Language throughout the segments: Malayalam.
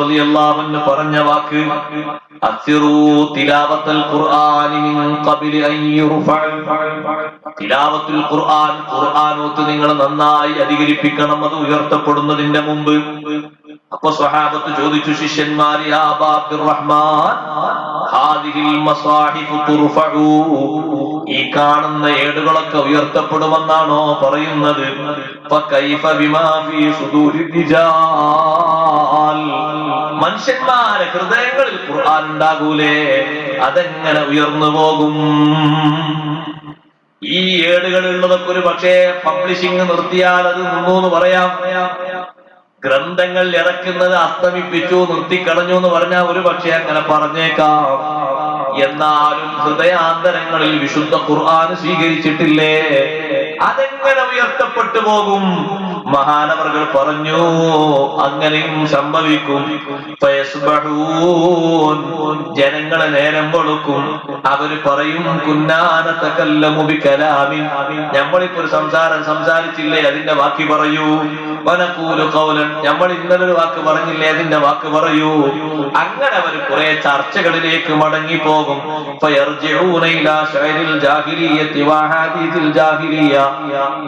റളിയല്ലാഹു പറഞ്ഞ വാക്ക് ഖുർആനി മിൻ തിലാവത്തുൽ ഖുർആൻ നിങ്ങൾ നന്നായി അധികരിപ്പിക്കണം അത് ഉയർത്തപ്പെടുന്നതിന്റെ മുമ്പ്. അപ്പൊ സ്വഹാബത്ത് ചോദിച്ചു ശിഷ്യന്മാർ ഈ കാണുന്ന ഏടുകളൊക്കെ ഉയർത്തപ്പെടുമെന്നാണോ പറയുന്നത്? മനുഷ്യന്മാരെ ഹൃദയങ്ങളിൽ ഖുർആൻ ഉണ്ടാകൂലേ? അതെങ്ങനെ ഉയർന്നു പോകും? ഈ ഏടുകളുള്ളതൊക്കെ ഒരു പക്ഷേ പബ്ലിഷിംഗ് നിർത്തിയാൽ അത് നിന്നു എന്ന് പറയാം. ഗ്രന്ഥങ്ങൾ ഇറക്കുന്നത് അസ്തമിപ്പിച്ചു നിർത്തിക്കളഞ്ഞു എന്ന് പറഞ്ഞാൽ ഒരു പക്ഷേ അങ്ങനെ പറഞ്ഞേക്കാം. എന്നാലും ഹൃദയാന്തരങ്ങളിൽ വിശുദ്ധ ഖുർആൻ സ്വീകരിച്ചിട്ടില്ലേ? അതെങ്ങനെ ഉയർത്തപ്പെട്ടു പോകും? മഹാനവറുകൾ പറഞ്ഞു അങ്ങനെയും സംഭവിക്കും. ജനങ്ങളെ നേരം കൊടുക്കും അവർ പറയും കുന്നാനത്തക്കല്ലമുബി കലാമിൻ നമ്മളിപ്പോ ഒരു സംസാരം സംസാരിച്ചില്ലേ അതിന്റെ ബാക്കി പറയൂ. വനക്കൂലു കൗലൻ നമ്മൾ ഇന്നലെ ഒരു വാക്ക് പറഞ്ഞില്ലേ അതിന്റെ വാക്ക് പറയൂ. അങ്ങനെ അവർ കുറെ ചർച്ചകളിലേക്ക് മടങ്ങി പോകും.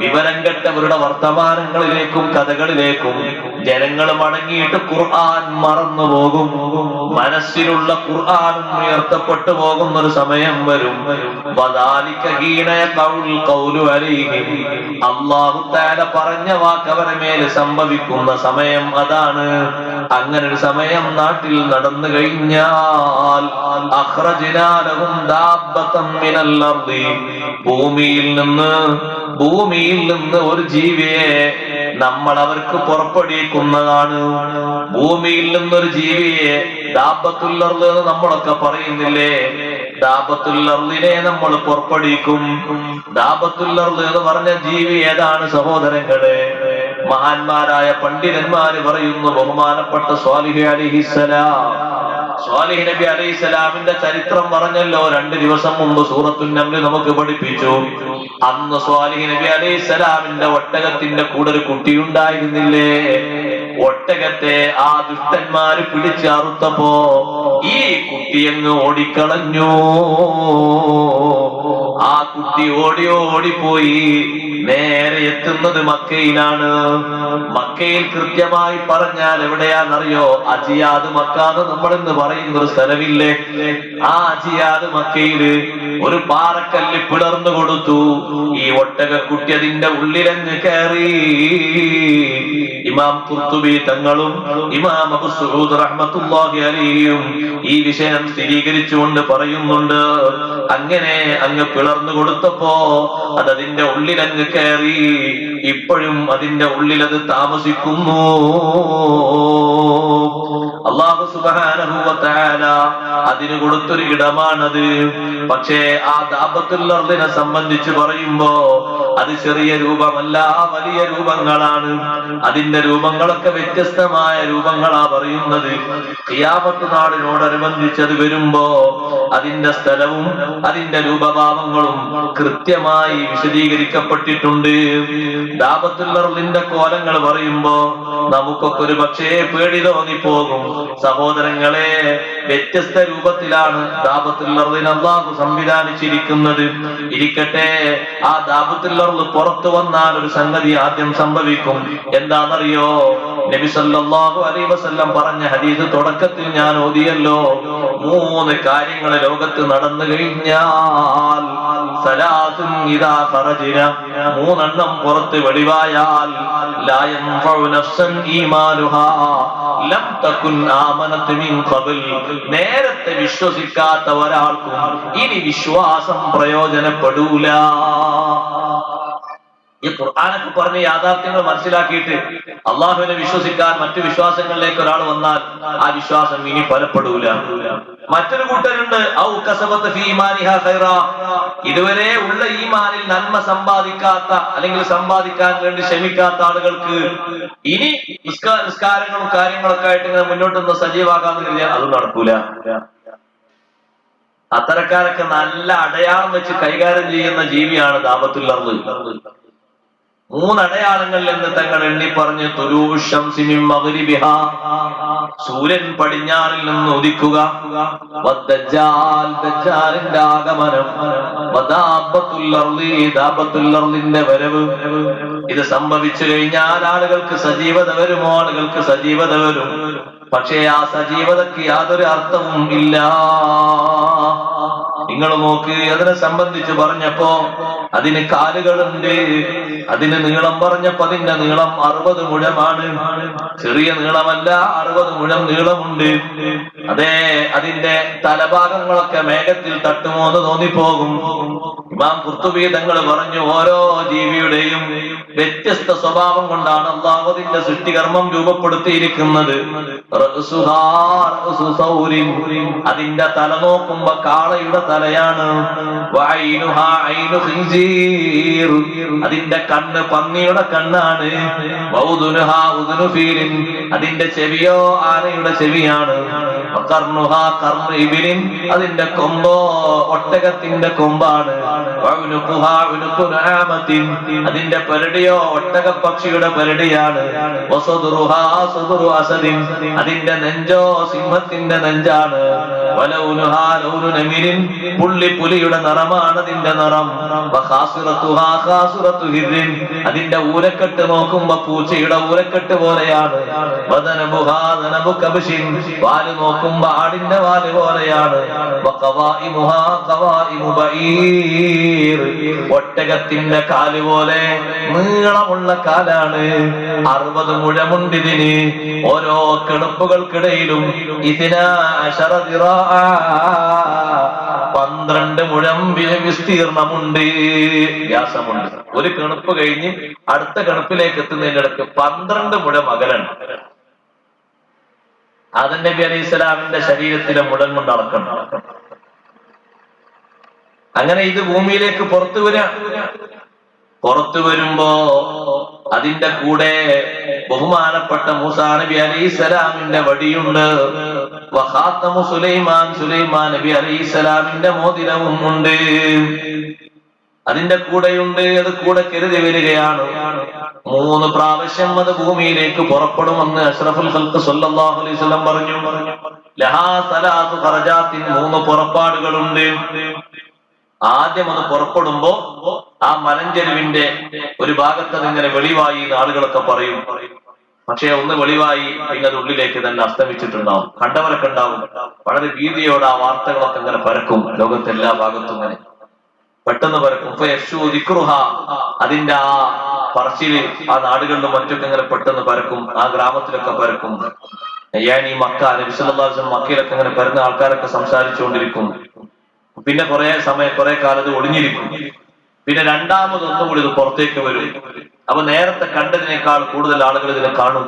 വിവരം കെട്ടവരുടെ വർത്തമാനങ്ങളിലേക്കും കഥകളിലേക്കും ജനങ്ങൾ മടങ്ങിയിട്ട് ഖുർആൻ മറന്നു പോകും. മനസ്സിലുള്ള ഖുർആൻ ഉയർത്തപ്പെട്ടു പോകുന്ന ഒരു സമയം വരും. അള്ളാഹു തആല പറഞ്ഞ വാക്ക് അവരുടെ മേൽ സംഭവിക്കുന്ന സമയം അതാണ്. അങ്ങനെ ഒരു സമയം നാട്ടിൽ നടന്നു കഴിഞ്ഞാൽ. ഭൂമിയിൽ നിന്ന് ഭൂമിയിൽ നിന്ന് ഒരു ജീവിയെ നമ്മൾ അവർക്ക് പുറപ്പെടുവിക്കുന്നതാണ്. ഭൂമിയിൽ നിന്നൊരു ജീവിയെ ദാപത്തുല്ലർന്ന് നമ്മളൊക്കെ പറയുന്നില്ലേ? ദാബത്തുല്ലർന്നിനെ നമ്മൾ പുറപ്പെടുവിക്കും. ദാബത്തുല്ലർന്ന് എന്ന് പറഞ്ഞ ജീവി ഏതാണ് സഹോദരങ്ങളെ? മഹാന്മാരായ പണ്ഡിതന്മാര് പറയുന്നു ബഹുമാനപ്പെട്ട സ്വാലിഹി അലിഹിസലാം സ്വാലിഹ് നബി അലൈഹി സ്വലാമിന്റെ ചരിത്രം പറഞ്ഞല്ലോ രണ്ട് ദിവസം മുമ്പ് സൂറത്തു നംൽ നമുക്ക് പഠിപ്പിച്ചു. അന്ന് സ്വാലിഹ് നബി അലൈഹി സ്വലാമിന്റെ ഒട്ടകത്തിന്റെ കൂടെ ഒരു കുട്ടി ഉണ്ടായിരുന്നില്ലേ ഒട്ടകത്തെ ആ ദുഷ്ടന്മാര് പിടിച്ച് അറുത്തപ്പോ ഈ കുട്ടിയങ്ങ് ഓടിക്കളഞ്ഞു. ആ കുട്ടി ഓടി ഓടിപ്പോയി നേരെ എത്തുന്നത് മക്കയിലാണ്. മക്കയിൽ കൃത്യമായി പറഞ്ഞാൽ എവിടെയാണെന്നറിയോ? അജിയാദ് മക്കാന്ന് നമ്മൾ ഇന്ന് പറയുന്ന ഒരു സ്ഥലമില്ലേ? ആ അജിയാദ് മക്കയിൽ ഒരു പാറക്കല്ല് പിളർന്നു കൊടുത്തു. ഈ ഒട്ടകക്കുട്ടി അതിന്റെ ഉള്ളിലങ്ങ് കയറി. ഇമാം കുർത്തുബി തങ്ങളും ഇമാം അബു സുഹൂദ് റഹ്മത്തുള്ളാഹി അലൈഹിയും ഈ വിഷയം സ്ഥിരീകരിച്ചുകൊണ്ട് പറയുന്നുണ്ട്. അങ്ങനെ അങ്ങ് പിളർന്നു കൊടുത്തപ്പോ അത് അതിന്റെ ഉള്ളിൽ അങ്ങ് കയറി ഇപ്പോഴും അതിന്റെ ഉള്ളിൽ അത് താമസിക്കുന്നു. അള്ളാഹു സുബാനുഭവത്താല അതിന് കൊടുത്തൊരു ഇടമാണത്. പക്ഷേ ആ ദാപത്തുള്ളതിനെ സംബന്ധിച്ച് പറയുമ്പോ അത് ചെറിയ രൂപമല്ല വലിയ രൂപങ്ങളാണ്. അതിന്റെ രൂപങ്ങളൊക്കെ വ്യത്യസ്തമായ രൂപങ്ങളാ പറയുന്നത്. ക്രിയാപത്ത് നാടിനോടനുബന്ധിച്ച് അത് വരുമ്പോ അതിന്റെ സ്ഥലവും അതിന്റെ രൂപഭാവങ്ങളും കൃത്യമായി വിശദീകരിക്കപ്പെട്ടിട്ടുണ്ട്. ദാപത്തുള്ളറിന്റെ കോലങ്ങൾ പറയുമ്പോ നമുക്കൊക്കെ ഒരു പക്ഷേ പേടി തോന്നിപ്പോകും സഹോദരങ്ങളെ വ്യത്യസ്ത രൂപത്തിലാണ് അള്ളാഹു സംവിധാനിച്ചിരിക്കുന്നത്. ഇരിക്കട്ടെ ആ ദാബത്തുല്ലർദ് പുറത്തു വന്നാൽ ഒരു സംഗതി ആദ്യം സംഭവിക്കും. എന്താണെന്നറിയോ? നബി സല്ലല്ലാഹു അലൈഹി വസല്ലം പറഞ്ഞ ഹദീസ് തുടക്കത്തിൽ ഞാൻ ഓതിയല്ലോ. മൂന്ന് കാര്യങ്ങൾ ലോകത്ത് നടന്നു കഴിഞ്ഞാൽ മൂന്നെണ്ണം പുറത്ത് വെടിവായാൽ ലാ തകുൻ മിൻ ഖബൽ. നേരത്തെ വിശ്വസിക്കാത്ത ഒരാൾക്കും ഇനി വിശ്വാസം പ്രയോജനപ്പെടൂല. ഈ ഖുർആാനൊക്കെ പറഞ്ഞ യാഥാർത്ഥ്യങ്ങൾ മനസ്സിലാക്കിയിട്ട് അള്ളാഹുവിനെ വിശ്വസിക്കാൻ മറ്റു വിശ്വാസങ്ങളിലേക്ക് ഒരാൾ വന്നാൽ ആ വിശ്വാസം ഇനി ഫലപ്പെടൂല. മറ്റൊരു കൂട്ടരുണ്ട്. ഇതുവരെ ഉള്ള ഈമാനിൽ നന്മ സമ്പാദിക്കാത്ത അല്ലെങ്കിൽ സമ്പാദിക്കാൻ വേണ്ടി ശ്രമിക്കാത്ത ആളുകൾക്ക് ഇനി നിസ്കാ- നിസ്കാരങ്ങളും കാര്യങ്ങളൊക്കെ ആയിട്ട് ഇങ്ങനെ മുന്നോട്ട് നിന്ന് സജീവാകാന്ന് കഴിഞ്ഞാൽ അത് നടക്കൂല. അത്തരക്കാരൊക്കെ നല്ല അടയാളം വെച്ച് കൈകാര്യം ചെയ്യുന്ന ജീവിയാണ് ദാപത്തുല്ലർന്ന് മൂന്നടയാളങ്ങൾ എന്ന് തങ്ങൾ എണ്ണി പറഞ്ഞു സൂര്യൻ പടിഞ്ഞാറിൽ നിന്ന് ഉദിക്കുക. വരവ്. ഇത് സംഭവിച്ചു കഴിഞ്ഞാൽ ആളുകൾക്ക് സജീവത വരും ആളുകൾക്ക് സജീവത വരും. പക്ഷേ ആ സജീവതക്ക് യാതൊരു അർത്ഥവും ഇല്ല. നിങ്ങൾ നോക്ക് അതിനെ സംബന്ധിച്ച് പറഞ്ഞപ്പോ അതിന് കാലുകളുണ്ട്. അതിന് നീളം പറഞ്ഞപ്പോ അതിന്റെ നീളം അറുപത് മുഴമാണ്. ചെറിയ നീളമല്ല അറുപത് മുഴം നീളമുണ്ട്. അതെ അതിന്റെ തലഭാഗങ്ങളൊക്കെ മേഘത്തിൽ തട്ടുമോ എന്ന് തോന്നിപ്പോകും. ഇമാം കുർത്തുവീതങ്ങൾ പറഞ്ഞു ഓരോ ജീവിയുടെയും വ്യത്യസ്ത സ്വഭാവം കൊണ്ടാണ് അള്ളാഹുദിന്റെ സൃഷ്ടികർമ്മം രൂപപ്പെടുത്തിയിരിക്കുന്നത്. അതിന്റെ തല നോക്കുമ്പോ കാളയുടെ തലയാണ്. അതിന്റെ കണ്ണ് പന്നിയുടെ കണ്ണാണ്. അതിന്റെ ചെവിയോ ആനയുടെ ചെവിയാണ്. അതിന്റെ കൊമ്പോ ഒട്ടകത്തിന്റെ കൊമ്പാണ്. അതിന്റെ പെരടിയോ ഒട്ടക പക്ഷിയുടെ പെരടിയാണ്. അതിന്റെ നെഞ്ചോ സിംഹത്തിന്റെ നെഞ്ചാണ്. പുള്ളിപ്പുലിയുടെ നിറമാണ് അതിന്റെ നിറം. അതിന്റെ ഊരക്കെട്ട് നോക്കുമ്പോ പൂച്ചയുടെ ഊരക്കെട്ട് പോലെയാണ്. വാൽ നോക്കുമ്പോ ആടിന്റെ വാൽ പോലെയാണ്. ഒട്ടകത്തിന്റെ കാൽ പോലെ നീളമുള്ള കാലാണ്. അറുപത് മുഴമുണ്ടിതിന് ഓരോ കെടുപ്പുകൾക്കിടയിലും ഇതിനാ. പന്ത്രണ്ട് മുഴം വിസ്തീർണമുണ്ട്. വ്യാസമുണ്ട്. ഒരു കിണപ്പ് കഴിഞ്ഞ് അടുത്ത കിണപ്പിലേക്ക് എത്തുന്നതിനിടയ്ക്ക് പന്ത്രണ്ട് മുഴം അകലാണ് ആദം നബി അലൈഹി സ്വലാമിന്റെ ശരീരത്തിലെ മുടൻ കൊണ്ട് അളക്കണം. അങ്ങനെ ഇത് ഭൂമിയിലേക്ക് പുറത്തു വരാ. പുറത്തു വരുമ്പോ അതിന്റെ കൂടെ ബഹുമാനപ്പെട്ട മൂസാ നബി അലൈഹി സ്വലാമിന്റെ വടിയുണ്ട്. സുലൈമാൻ സുലൈമാൻ നബി അലൈഹി സ്വലാമിന്റെ മോതിരവും ഉണ്ട് അതിന്റെ കൂടെയുണ്ട് അത് കൂടെ കരുതി വരികയാണ്. മൂന്ന് പ്രാവശ്യം അത് ഭൂമിയിലേക്ക് പുറപ്പെടുമെന്ന് അഷ്റഫുൽ ഹൽക്ക് സല്ലാഹു അലൈഹി വസല്ലം പറഞ്ഞു. ലഹാ സലാത്തു മൂന്ന് പുറപ്പാടുകളുണ്ട്. ആദ്യം അത് പുറപ്പെടുമ്പോ ആ മലഞ്ചെരുവിന്റെ ഒരു ഭാഗത്ത് അതിങ്ങനെ വെളിവായി ആളുകളൊക്കെ പറയും. പക്ഷേ ഒന്ന് വെളിവായി പിന്നെ അത് ഉള്ളിലേക്ക് തന്നെ അസ്തമിച്ചിട്ടുണ്ടാവും. കണ്ടവരൊക്കെ ഉണ്ടാവും. വളരെ ഭീതിയോടെ ആ വാർത്തകളൊക്കെ ഇങ്ങനെ പരക്കും. ലോകത്തെല്ലാ ഭാഗത്തും ഇങ്ങനെ. പെട്ടെന്ന് പരക്കും അതിന്റെ ആ പറച്ചിൽ ആ നാടുകളിലും മറ്റൊക്കെ ഇങ്ങനെ പെട്ടെന്ന് പരക്കും. ആ ഗ്രാമത്തിലൊക്കെ പരക്കും. ഈ മക്ക നബിസ്വല്ലാസം മക്കയിലൊക്കെ ഇങ്ങനെ പരന്ന ആൾക്കാരൊക്കെ സംസാരിച്ചുകൊണ്ടിരിക്കും. പിന്നെ കുറെ സമയം കുറെ കാലത്ത് ഒളിഞ്ഞിരിക്കും. പിന്നെ രണ്ടാമത് ഒന്നുകൂടി ഇത് പുറത്തേക്ക് വരും. അപ്പൊ നേരത്തെ കണ്ടതിനേക്കാൾ കൂടുതൽ ആളുകൾ ഇതിനെ കാണും.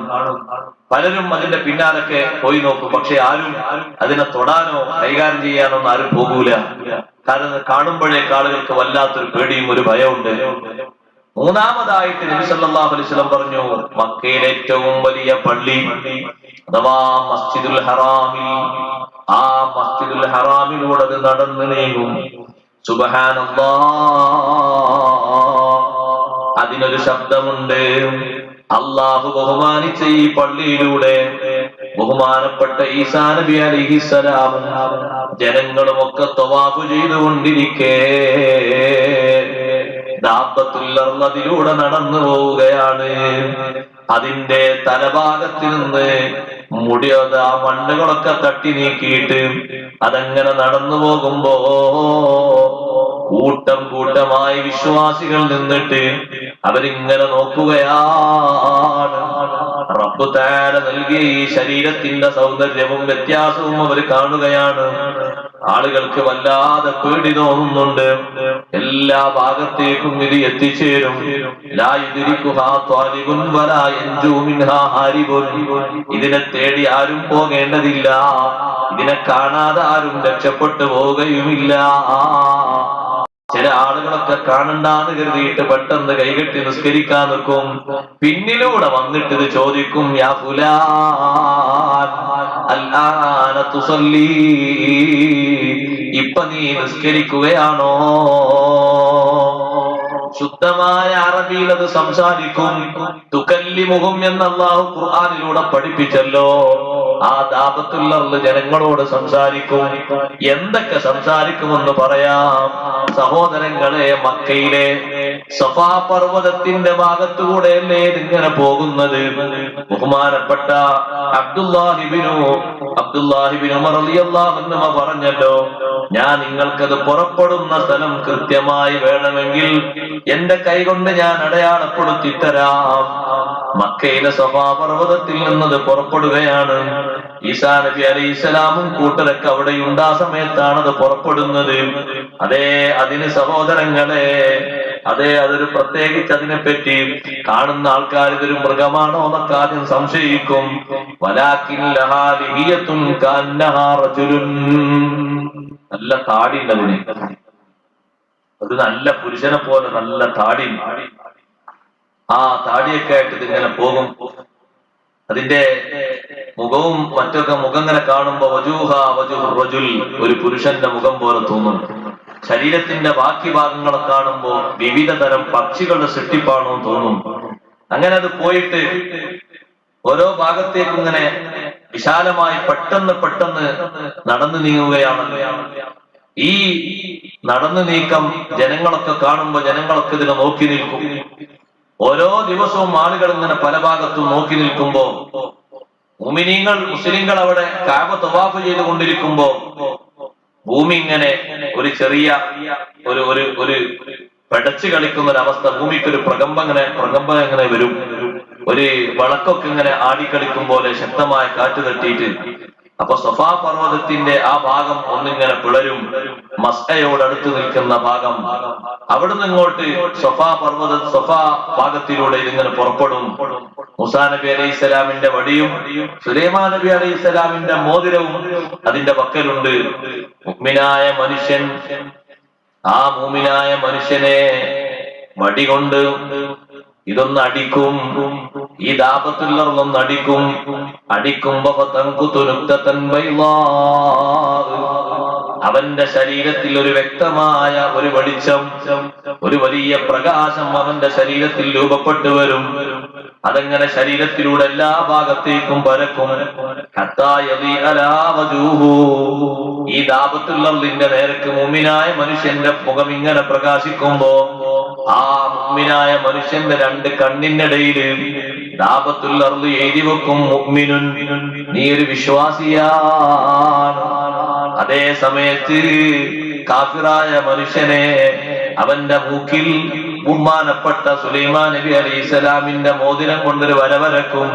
പലരും അതിന്റെ പിന്നാലൊക്കെ പോയി നോക്കും. പക്ഷെ ആരും അതിനെ തൊടാനോ കൈകാര്യം ചെയ്യാനോ ഒന്നും ആരും പോകൂല. കാരണം കാണുമ്പോഴേ ആളുകൾക്ക് വല്ലാത്തൊരു പേടിയും ഒരു ഭയമുണ്ട് മൂന്നാമതായിട്ട് നബി സല്ലല്ലാഹു അലൈഹി വസല്ലം പറഞ്ഞു മക്കയിലെ ഏറ്റവും വലിയ പള്ളി അഥവാ മസ്ജിദുൽ ഹറാമിൽ ആ മസ്ജിദുൽ ഹറാമിലൂടെ അത് നടന്നു നീങ്ങും. അതിനൊരു ശബ്ദമുണ്ട്. അള്ളാഹു ബഹുമാനിച്ച ഈ പള്ളിയിലൂടെ ബഹുമാനപ്പെട്ട ഈസാ നബി അലിഹിസലാം ജനങ്ങളുമൊക്കെ തവാഫ് ചെയ്തുകൊണ്ടിരിക്കേ. ദാപ്പത്തുല്ലർന്നതിലൂടെ നടന്നു പോവുകയാണ്. അതിന്റെ തലഭാഗത്തിൽ നിന്ന് മുടിയത് ആ മണ്ണുകളൊക്കെ തട്ടി നീക്കിയിട്ട് അതങ്ങനെ നടന്നു പോകുമ്പോ കൂട്ടം കൂട്ടമായി വിശ്വാസികൾ നിന്നിട്ട് അവരിങ്ങനെ നോക്കുകയാണ്. റബ്ബ് താര നൽകിയ ശരീരത്തിന്റെ സൗന്ദര്യവും വ്യത്യാസവും അവർ കാണുകയാണ്. ആളുകൾക്ക് വല്ലാതെ പേടി തോന്നുന്നുണ്ട്. എല്ലാ ഭാഗത്തേക്കും ഇത് എത്തിച്ചേരും. ഇതിനെ തേടി ആരും പോകേണ്ടതില്ല. ഇതിനെ കാണാതെ ആരും രക്ഷപ്പെട്ടു പോവുകയുമില്ല. ചില ആളുകളൊക്കെ കാണണ്ടാന്ന് കരുതിയിട്ട് പെട്ടെന്ന് കൈകെട്ടി നിസ്കരിക്കാൻ നിൽക്കും. പിന്നിലൂടെ വന്നിട്ട് ഇത് ചോദിക്കും യാ തുസല്ലി ഇപ്പൊ നീ നിസ്കരിക്കുകയാണോ? ശുദ്ധമായ അറബിയിൽ അത് സംസാരിക്കും. തുകല്ലിമുഖം എന്ന് അള്ളാഹു ഖുർആാനിലൂടെ പഠിപ്പിച്ചല്ലോ. ആ ദാപത്തുള്ള ജനങ്ങളോട് സംസാരിക്കും. എന്തൊക്കെ സംസാരിക്കുമെന്ന് പറയാം. സഹോദരങ്ങളെ മക്കയിലെ സഫാ പർവതത്തിന്റെ ഭാഗത്തുകൂടെയല്ലേ ഇതിങ്ങനെ പോകുന്നത്? ബഹുമാനപ്പെട്ട അബ്ദുല്ലാഹിബിനു അബ്ദുല്ലാഹിബിനു മറിയല്ലാഹെന്നുമ പറഞ്ഞല്ലോ ഞാൻ നിങ്ങൾക്കത് പുറപ്പെടുന്ന സ്ഥലം കൃത്യമായി വേണമെങ്കിൽ എന്റെ കൈകൊണ്ട് ഞാൻ അടയാളപ്പെടുത്തി തരാം മക്കയിലെ സഭാപർവതത്തിൽ നിന്നത് പുറപ്പെടുകയാണ്. ഈസാ നബി അലൈഹി ഇസ്ലാമും കൂട്ടരൊക്കെ അവിടെയുണ്ട്. ആ സമയത്താണ് അത് പുറപ്പെടുന്നത്. അതേ അതിന് സഹോദരങ്ങളെ അതെ അതൊരു പ്രത്യേകിച്ച് അതിനെപ്പറ്റി കാണുന്ന ആൾക്കാർ ഇതൊരു മൃഗമാണോ എന്നൊക്കെ ആദ്യം സംശയിക്കും. നല്ല താടി അതിന്. ഒരു നല്ല പുരുഷനെ പോലെ നല്ല താടി. ആ താടിയൊക്കെ ആയിട്ട് ഇതിങ്ങനെ പോകും. അതിന്റെ മുഖവും മറ്റൊക്കെ മുഖം ഇങ്ങനെ കാണുമ്പോ വജൂഹ ഒരു പുരുഷന്റെ മുഖം പോലെ തോന്നും ശരീരത്തിന്റെ ബാക്കി ഭാഗങ്ങളെ കാണുമ്പോൾ വിവിധ തരം പക്ഷികളുടെ സൃഷ്ടിപ്പാണോ തോന്നും അങ്ങനെ അത് പോയിട്ട് ഓരോ ഭാഗത്തേക്കും ഇങ്ങനെ വിശാലമായി പെട്ടെന്ന് പെട്ടെന്ന് നടന്നു നീങ്ങുകയാണ്. ഈ നടന്നു നീക്കം ജനങ്ങളൊക്കെ കാണുമ്പോൾ ജനങ്ങളൊക്കെ ഇതിനെ നോക്കി നിൽക്കും. ഓരോ ദിവസവും ആളുകൾ ഇങ്ങനെ പല ഭാഗത്തും നോക്കി നിൽക്കുമ്പോ മുമിനീങ്ങൾ മുസ്ലിങ്ങൾ അവിടെ കാബ തവാഫ് ചെയ്തുകൊണ്ടിരിക്കുമ്പോ ഭൂമി ഇങ്ങനെ ഒരു ചെറിയ ഒരു ഒരു ഒരു പെടച്ചു കളിക്കുന്ന ഒരു അവസ്ഥ ഭൂമിക്ക് ഒരു പ്രകമ്പം ഇങ്ങനെ പ്രകമ്പം ഇങ്ങനെ വരും. ഒരു വിളക്കൊക്കെ ഇങ്ങനെ ആടിക്കളിക്കും പോലെ ശക്തമായ കാറ്റ് തട്ടിയിട്ട്. അപ്പൊ സഫാ പർവതത്തിന്റെ ആ ഭാഗം ഒന്നിങ്ങനെ പിളരും. മസ്കയോട് അടുത്ത് നിൽക്കുന്ന ഭാഗം അവിടുന്ന് ഇങ്ങോട്ട് സഫാ പർവത സഫാ ഭാഗത്തിലൂടെ ഇതിങ്ങനെ പുറപ്പെടും. മുസാ നബി അലൈഹി സ്വലാമിന്റെ വടിയും സുലൈമാ നബി അലൈഹി സ്വലാമിന്റെ മോതിരവും അതിന്റെ പക്കലുണ്ട്. മുഗ്മിനായ മനുഷ്യൻ ആ മൂമിനായ മനുഷ്യനെ വടി കൊണ്ട് ഇതൊന്ന് അടിക്കും ഈ ദാപത്തുള്ളതൊന്ന് അടിക്കും. അടിക്കുമ്പോ. അവന്റെ ശരീരത്തിൽ ഒരു വ്യക്തമായ ഒരു വെളിച്ചം ഒരു വലിയ പ്രകാശം അവന്റെ ശരീരത്തിൽ രൂപപ്പെട്ടു വരും. അതെങ്ങനെ ശരീരത്തിലൂടെ എല്ലാ ഭാഗത്തേക്കും പരക്കും. ഈ ദാപത്തുള്ളതിന്റെ നേരക്ക് മുമ്മിനായ മനുഷ്യന്റെ മുഖം ഇങ്ങനെ പ്രകാശിക്കുമ്പോ ആ മുമ്മിനായ മനുഷ്യന്റെ രണ്ട് കണ്ണിനിടയിൽ ദാപത്തുള്ളർന്ന് എഴുതി വെക്കും മുഗ്മിനുൻ നീ ഒരു വിശ്വാസിയാണ്. അതേ സമയത്ത് കാഫിറായ മനുഷ്യനെ അവന്റെ മൂക്കിൽ ബഹുമാനപ്പെട്ട സുലൈമാൻ നബി അലൈഹി സ്വലാമിന്റെ മോതിരം കൊണ്ടൊരു വരവരക്കും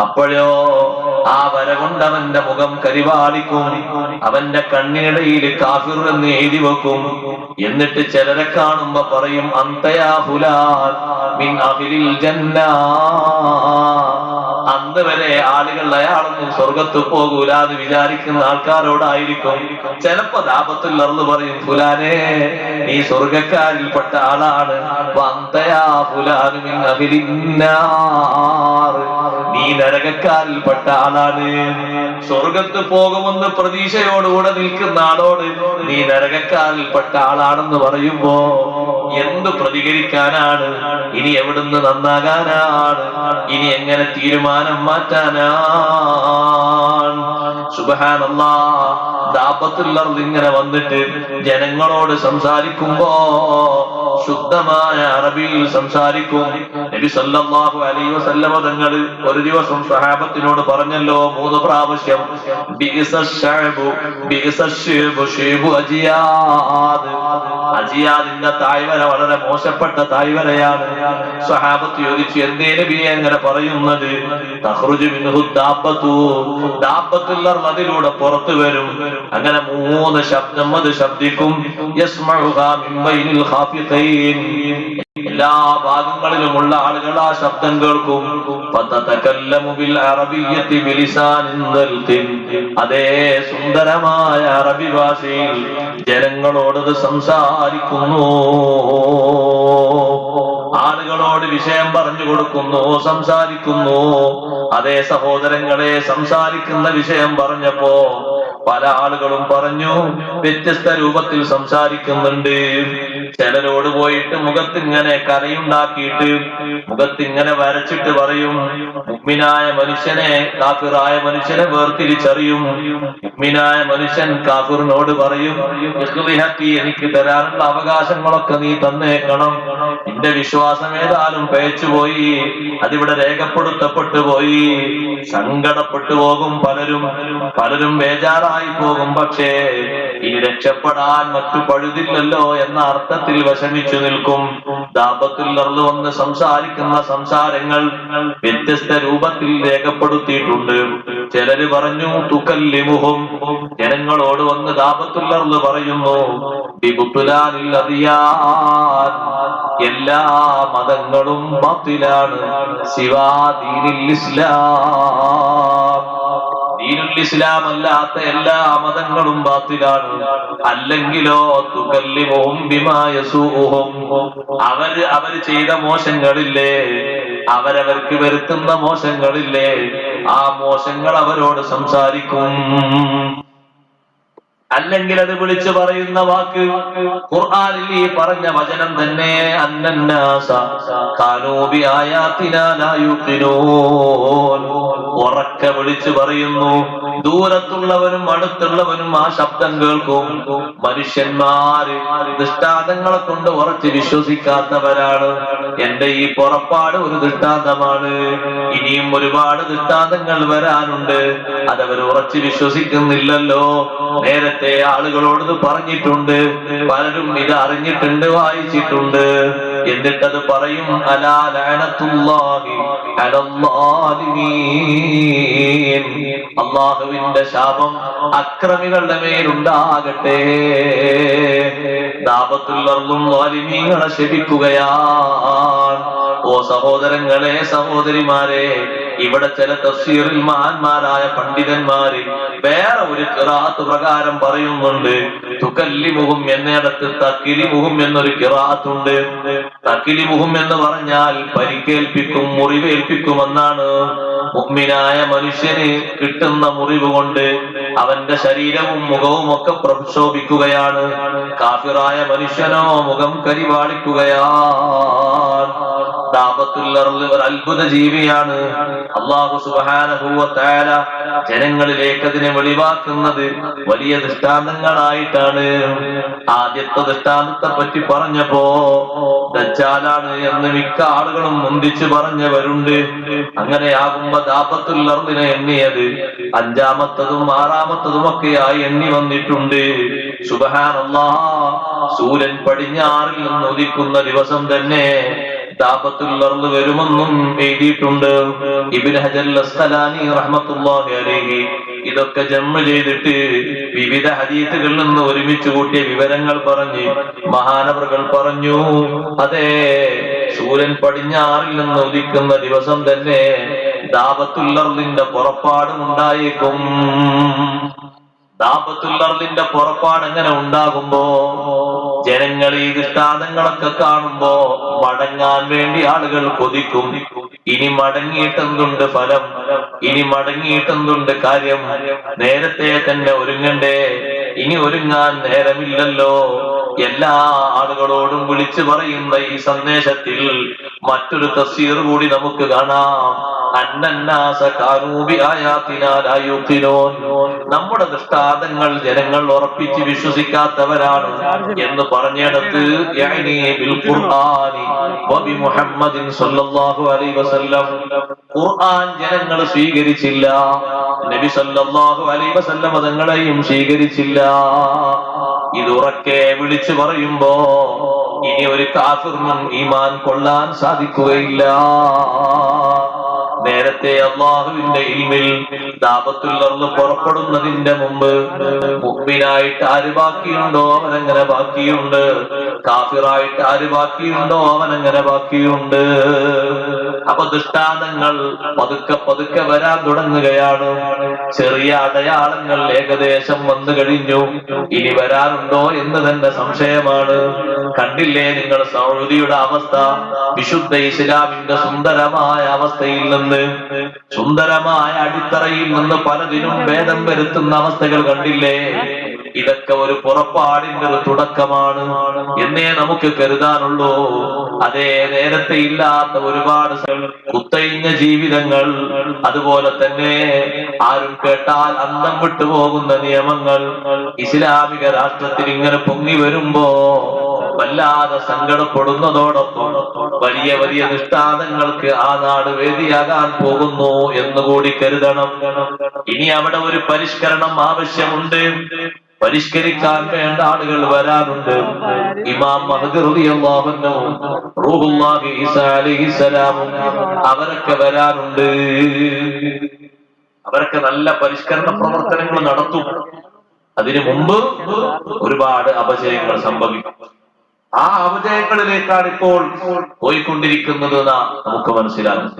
അപ്പോഴോ ആ വര കൊണ്ട് അവന്റെ മുഖം കരിവാളിക്കും. അവന്റെ കണ്ണിനിടയിൽ കാഫിർ എന്ന് എഴുതി വെക്കും. എന്നിട്ട് ചിലരെ കാണുമ്പോ പറയും അന്തയാ ഫുലാൻ മിൻ അഹ്ലിൽ ജന്ന. അന്ന് വരെ ആളുകൾ അയാളൊന്നും സ്വർഗത്ത് പോകൂല എന്ന് വിചാരിക്കുന്ന ആൾക്കാരോടായിരിക്കും. ചിലപ്പോ ദാപത്തിൽ അന്ന് പറയും ഫുലാനെ നീ സ്വർഗക്കാരിൽപ്പെട്ട ആളാണ്. വന്തയാ ഫുലാനും. നീ നരകക്കാരിൽപ്പെട്ട ആളാണ്. സ്വർഗത്ത് പോകുമെന്ന് പ്രതീക്ഷയോടുകൂടെ നിൽക്കുന്ന ആളോട് നീ നരകക്കാരിൽപ്പെട്ട ആളാണെന്ന് പറയുമ്പോ എന്ത് പ്രതികരിക്കാനാണ്? ഇനി എവിടുന്ന് നന്നാകാനാണ്? ഇനി എങ്ങനെ തീരുമാനം മാറ്റാനാണ്? സുബഹാനല്ലാ. ദാപത്തുള്ളർ ഇങ്ങനെ വന്നിട്ട് ജനങ്ങളോട് സംസാരിക്കുമ്പോ ശുദ്ധമായ അറബിയിൽ സംസാരിക്കും. നബി സല്ലല്ലാഹു അലൈഹി വസല്ലമ തങ്ങൾ ഒരു ദിവസം സഹാബത്തിനോട് പറഞ്ഞല്ലോ മൂന്ന് പ്രാവശ്യം അജിയാദിന്റെ തായ്വര വളരെ മോശപ്പെട്ട തായ്വരയാണ്. സഹാബത്ത് ചോദിച്ചു എന്തേ നബിയെ അങ്ങനെ പറയുന്നത്? അതിലൂടെ പുറത്തു വരും. അങ്ങനെ മൂന്ന് ശബ്ദം അത് ശബ്ദിക്കും. എല്ലാ ഭാഗങ്ങളിലുമുള്ള ആളുകൾ ആ ശബ്ദം കേൾക്കും. അതേ സുന്ദരമായ അറബി ഭാഷയിൽ ജനങ്ങളോടത് സംസാരിക്കുന്നു. ആളുകളോട് വിഷയം പറഞ്ഞു കൊടുക്കുന്നു സംസാരിക്കുന്നു. അതേ സഹോദരങ്ങളെ സംസാരിക്കുന്ന വിഷയം പറഞ്ഞപ്പോ പല ആളുകളും പറഞ്ഞു വ്യത്യസ്ത രൂപത്തിൽ സംസാരിക്കുന്നുണ്ട്. ചിലരോട് പോയിട്ട് മുഖത്ത് മുഖത്തിങ്ങനെ കരയുണ്ടാക്കിയിട്ട് മുഖത്തിങ്ങനെ വരച്ചിട്ട് പറയും മുഗ്മിനായ മനുഷ്യനെ കാഫിറായ മനുഷ്യനെ വേർതിരിച്ചറിയും. മുഗ്മിനായ മനുഷ്യൻ കാഫിറിനോട് പറയും "ഇഖ്ലിഹത്തി, എനിക്ക് തരാനുള്ള അവകാശങ്ങളൊക്കെ നീ തന്നേക്കണം. എന്റെ വിശ്വാസം ഏതായാലും പേച്ചുപോയി അതിവിടെ രേഖപ്പെടുത്തപ്പെട്ടു പോയി. സങ്കടപ്പെട്ടു പോകും പലരും. പലരും ബേജാറായി പോകും പക്ഷേ ഇനി രക്ഷപ്പെടാൻ മറ്റു പഴുതില്ലല്ലോ എന്ന അർത്ഥത്തിൽ വിഷമിച്ചു നിൽക്കും. ദാപത്തിൽ വന്ന് സംസാരിക്കുന്ന സംസാരങ്ങൾ വ്യത്യസ്ത രൂപത്തിൽ രേഖപ്പെടുത്തിയിട്ടുണ്ട്. ചിലര് പറഞ്ഞു തുക്കല്ലിമുഹും. ജനങ്ങളോട് വന്ന് ദാപത്തുള്ളർന്ന് പറയുന്നു അറിയാൻ എല്ലാ മതങ്ങളും ബാത്തിലാണ് ശിവാ ദീനിൽ ഇസ്ലാം. ഇസ്ലാം അല്ലാത്ത എല്ലാ മതങ്ങളും ബാത്തിലാണ്. അല്ലെങ്കിലോ അവർ അവർ ചെയ്ത മോശങ്ങളില്ലേ? അവരവർക്ക് വരുത്തുന്ന മോശങ്ങളില്ലേ? ആ മോശങ്ങൾ അവരോട് സംസാരിക്കും. അല്ലെങ്കിൽ അത് വിളിച്ചു പറയുന്ന വാക്ക് ഖുർആനിൽ ഈ പറഞ്ഞ വചനം തന്നെ ഉറക്ക വിളിച്ചു പറയുന്നു. ദൂരത്തുള്ളവനും അടുത്തുള്ളവനും ആ ശബ്ദം കേൾക്കും. മനുഷ്യന്മാര് ദൃഷ്ടാന്തങ്ങളെ കൊണ്ട് ഉറച്ച് വിശ്വസിക്കാത്തവരാണ്. എന്റെ ഈ പുറപ്പാട് ഒരു ദൃഷ്ടാന്തമാണ്. ഇനിയും ഒരുപാട് ദൃഷ്ടാന്തങ്ങൾ വരാനുണ്ട്. അതവർ ഉറച്ച് വിശ്വസിക്കുന്നില്ലല്ലോ. നേരത്തെ ആളുകളോട് പറഞ്ഞിട്ടുണ്ട്. പലരും ഇത് അറിഞ്ഞിട്ടുണ്ട് വായിച്ചിട്ടുണ്ട്. എന്നിട്ടത് പറയും അള്ളാഹുവിന്റെ ശാപം അക്രമികളുടെ മേലുണ്ടാകട്ടെ. ശപിക്കുകയാ ഓ സഹോദരങ്ങളെ സഹോദരിമാരെ ഇവിടെ ചില തഫ്സീറിൽ മഹാന്മാരായ പണ്ഡിതന്മാര് വേറെ ഒരു കിറാത്ത് പ്രകാരം പറയുന്നുണ്ട്. തുക്കല്ലിമുഹും എന്നിടത്ത് തക്കിലിമുഹും എന്നൊരു കിറാത്തുണ്ട്. തക്കിലിമുഹും എന്ന് പറഞ്ഞാൽ പരിക്കേൽപ്പിക്കും മുറിവേൽപ്പിക്കുമെന്നാണ്. മുഗ്മിനായ മനുഷ്യന് കിട്ടുന്ന മുറിവ് കൊണ്ട് അവന്റെ ശരീരവും മുഖവും ഒക്കെ പ്രക്ഷോഭിക്കുകയാണ്. കാഫിറായ മനുഷ്യനോ മുഖം കരിവാളിക്കുകയാണ് ദാപത്തുള്ള ഒരു അത്ഭുത ജീവിയാണ് അള്ളാഹു സുബാനഹൂവത്തായ ജനങ്ങളിലേക്ക് അതിനെ വെളിവാക്കുന്നത് വലിയ ദൃഷ്ടാന്തങ്ങളായിട്ടാണ്. ആദ്യത്തെ ദൃഷ്ടാന്തത്തെ പറ്റി പറഞ്ഞപ്പോ ദച്ചാലാണ് എന്ന് മിക്ക ആളുകളും മുന്തിച്ചു പറഞ്ഞവരുണ്ട്. അങ്ങനെയാകുമ്പോ ദാപത്തുള്ളർന്നിനെ എണ്ണിയത് അഞ്ചാമത്തതും ആറാമത്തതും ഒക്കെയായി എണ്ണി വന്നിട്ടുണ്ട്. സുബഹാനല്ലാ സൂര്യൻ പടിഞ്ഞാറിൽ നിന്ന് ഉദിക്കുന്ന ദിവസം തന്നെ ദാപത്തുള്ളർന്ന് വരുമെന്നും എഴുതിയിട്ടുണ്ട്. റഹ്മത്തുള്ളാഹി അലൈഹി ഇതൊക്കെ ജമ്മ ചെയ്തിട്ട് വിവിധ ഹദീസുകളിൽ നിന്ന് ഒരുമിച്ച് കൂട്ടിയ വിവരങ്ങൾ പറഞ്ഞ് മഹാനവറുകൾ പറഞ്ഞു അതെ സൂര്യൻ പടിഞ്ഞാറിൽ നിന്ന് ഉദിക്കുന്ന ദിവസം തന്നെ ദാപത്തുള്ളറിന്റെ പുറപ്പാടും ഉണ്ടായേക്കും. ദാപത്തുള്ളർലിന്റെ പുറപ്പാട് എങ്ങനെ ഉണ്ടാകുമ്പോ? ജനങ്ങൾ ഈ ദൃഷ്ടാന്തങ്ങളൊക്കെ കാണുമ്പോ മടങ്ങാൻ വേണ്ടി ആളുകൾ കൊതിക്കും. ഇനി മടങ്ങിയിട്ടെന്തുണ്ട് ഫലം? ഇനി മടങ്ങിയിട്ടെന്തുണ്ട് കാര്യം? നേരത്തെ തന്നെ ഒരുങ്ങണ്ടേ? ഇനി ഒരുങ്ങാൻ നേരമില്ലല്ലോ. എല്ലാ ആളുകളോടും വിളിച്ചു പറയുന്ന ഈ സന്ദേശത്തിൽ മറ്റൊരു തഫ്സീർ കൂടി നമുക്ക് കാണാം. നമ്മുടെ ദൃഷ്ടാന്തങ്ങൾ ജനങ്ങൾ ഉറപ്പിച്ച് വിശ്വസിക്കാത്തവരാണ് എന്ന് പറഞ്ഞിടത്ത് ഖുർആൻ ജനങ്ങൾ സ്വീകരിച്ചില്ല. നബി സല്ലല്ലാഹു അലൈഹി വസല്ലം തങ്ങളെയും സ്വീകരിച്ചില്ല. ഇതുറക്കെ വിളിച്ചു പറയുമ്പോ ഇനി ഒരു കാഫിറിനും ഈമാൻ കൊള്ളാൻ സാധിക്കുകയില്ല. നേരത്തെ അള്ളാഹുവിന്റെ ഇൽമിൽ ദാപത്തുള്ളർന്ന് പുറപ്പെടുന്നതിന്റെ മുമ്പ് മുമ്പിനായിട്ട് ആര് ബാക്കിയുണ്ടോ അവനങ്ങനെ ബാക്കിയുണ്ട്. കാഫിറായിട്ട് ആര് ബാക്കിയുണ്ടോ അവനങ്ങനെ ബാക്കിയുണ്ട്. അപ്പൊ ദൃഷ്ടാന്തങ്ങൾ പതുക്കെ പതുക്കെ വരാൻ തുടങ്ങുകയാണ്. ചെറിയ അടയാളങ്ങൾ ഏകദേശം വന്നു കഴിഞ്ഞു. ഇനി വരാറുണ്ടോ എന്ന് തന്നെ സംശയമാണ്. കണ്ടില്ലേ നിങ്ങൾ സൗദിയുടെ അവസ്ഥ? വിശുദ്ധ ഇസ്ലാമിന്റെ സുന്ദരമായ അവസ്ഥയിൽ നിന്ന്. സുന്ദരമായ അടിത്തറയിൽ നിന്ന് പലതിനും ഭേദം വരുത്തുന്ന അവസ്ഥകൾ കണ്ടില്ലേ? ഇതൊക്കെ ഒരു പുറപ്പാടിന്റെ ഒരു തുടക്കമാണ് എന്നേ നമുക്ക് കരുതാനുള്ളൂ. അതേ നേരത്തെ ഇല്ലാത്ത ഒരുപാട് കുത്തഴിഞ്ഞ ജീവിതങ്ങൾ അതുപോലെ തന്നെ ആരും കേട്ടാൽ അന്തം വിട്ടുപോകുന്ന നിയമങ്ങൾ ഇസ്ലാമിക രാഷ്ട്രത്തിൽ ഇങ്ങനെ പൊങ്ങി വരുമ്പോ വല്ലാതെ സങ്കടപ്പെടുന്നതോടൊപ്പം വലിയ വലിയ ദൃഷ്ടാന്തങ്ങൾക്ക് ആ നാട് വേദിയാകാൻ പോകുന്നു എന്നുകൂടി കരുതണം. ഇനി അവിടെ ഒരു പരിഷ്കരണം ആവശ്യമുണ്ട്. പരിഷ്കരിക്കാൻ വേണ്ട ആളുകൾ വരാനുണ്ട് ഇമാം അലൈഹിസ്സലാമും അവരൊക്കെ വരാനുണ്ട് അവരൊക്കെ നല്ല പരിഷ്കരണ പ്രവർത്തനങ്ങൾ നടത്തും. അതിനു മുമ്പ് ഒരുപാട് അപജയങ്ങൾ സംഭവിക്കും. ആ അപജയങ്ങളിലേക്കാണ് ഇപ്പോൾ പോയിക്കൊണ്ടിരിക്കുന്നത് നമുക്ക് മനസ്സിലാകും.